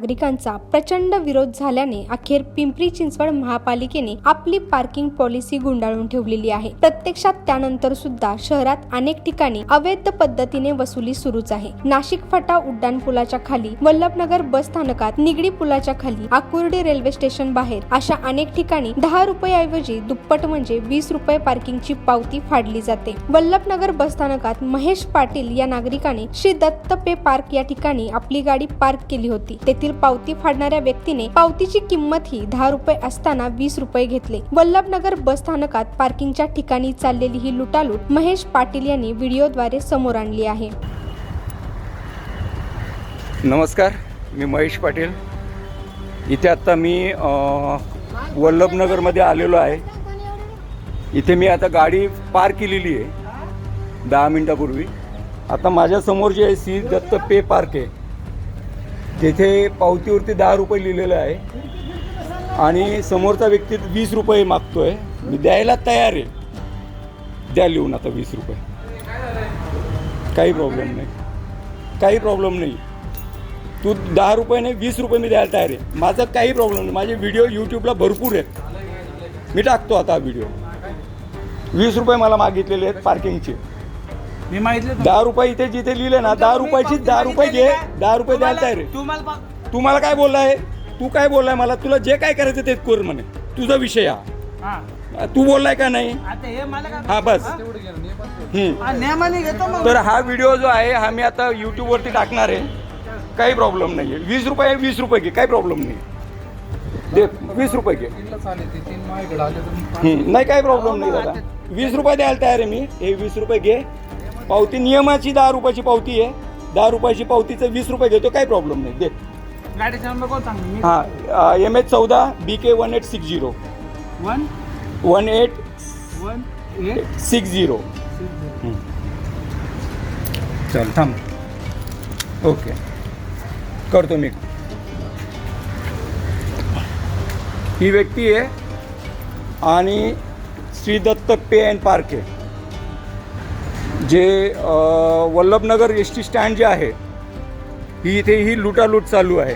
नागरिकांचा प्रचंड विरोध झाल्याने अखेर पिंपरी चिंचवड महापालिकेने आपली पार्किंग पॉलिसी गुंडाळून ठेवलेली आहे. प्रत्यक्षात त्यानंतर सुद्धा शहरात अनेक ठिकाणी अवैध पद्धतीने वसुली सुरूच आहे. नाशिक फटा उड्डाण पुलाच्या खाली वल्लभनगर बस स्थानकात निगडी पुलाच्या खाली आकुर्डी रेल्वे स्टेशन बाहेर अशा अनेक ठिकाणी दहा रुपयाऐवजी दुप्पट म्हणजे वीस रुपये पार्किंगची पावती फाडली जाते. वल्लभनगर बस स्थानकात महेश पाटील या नागरिकाने श्री दत्त पे पार्क या ठिकाणी आपली गाडी पार्क केली होती. तेथील पावती फाडणाऱ्या व्यक्तीने पावतीची किंमत ही दहा रुपये असताना वीस रुपये घेतले. वल्लभनगर बस स्थानकात पार्किंगच्या ठिकाणी चाललेली ही लुटालूट महेश पाटील यांनी व्हिडिओद्वारे समोर आणली आहे. नमस्कार मी महेश पाटील. इथे आत्ता मी वल्लभनगरमध्ये आलेलो आहे. इथे मी आता गाडी पार्क केलेली आहे दहा मिनटापूर्वी. आता माझ्यासमोर जे आहे सी दत्त पे पार्क आहे. तेथे पावतीवरती दहा रुपये लिहिलेलं आहे. आणि समोरचा व्यक्ती वीस रुपये मागतो आहे मी द्यायला तयार आहे. द्या लिहून आता वीस रुपये. काही प्रॉब्लेम नाही. काही प्रॉब्लेम नाही. तू दहा रुपये नाही वीस रुपये मी द्यायला तयार आहे. माझं काही प्रॉब्लेम नाही. माझे व्हिडिओ यूट्यूबला भरपूर आहेत. मी टाकतो आता व्हिडिओ वीस रुपये मला मागितलेले आहेत पार्किंगचे मी दहा रुपये इथे जिथे लिहिले ना दहा रुपयाची दहा रुपये घे दहा रुपये द्यायला तयार. आहे तुम्हाला पा- तू मला काय बोललाय तू काय बोललाय मला? तुला जे काय करायचं ते कर म्हणे. तुझा विषय हा. हा. तू बोललाय का नाही? आता हे मला हा बस. हम्म. हा, नियमाने घेतो मग. तर हा व्हिडिओ जो आहे हा मी आता यूट्यूबवरती टाकणार आहे. काही प्रॉब्लेम नाही आहे वीस रुपये वीस रुपये घे. काही प्रॉब्लेम नाही दे वीस रुपये घे. हम्म, नाही काही प्रॉब्लेम नाही दादा. वीस रुपये द्यायला तयार आहे मी. हे वीस रुपये घे. पावती नियमाची दहा रुपयाची पावती आहे. दहा रुपयाची पावतीचं वीस रुपये घेतो काही प्रॉब्लेम नाही. दे. गाडीचा नंबर कोण सांग मी हां एम एच चौदा B K one eight six zero one? One eight one eight six zero चल थांब. ओके. करतो मी. ही व्यक्ती आहे आणि Shri Datta pay and park आहे. जे वल्लभनगर एस टी स्टँड जे आहे ही इथे ही लुटालूट चालू आहे.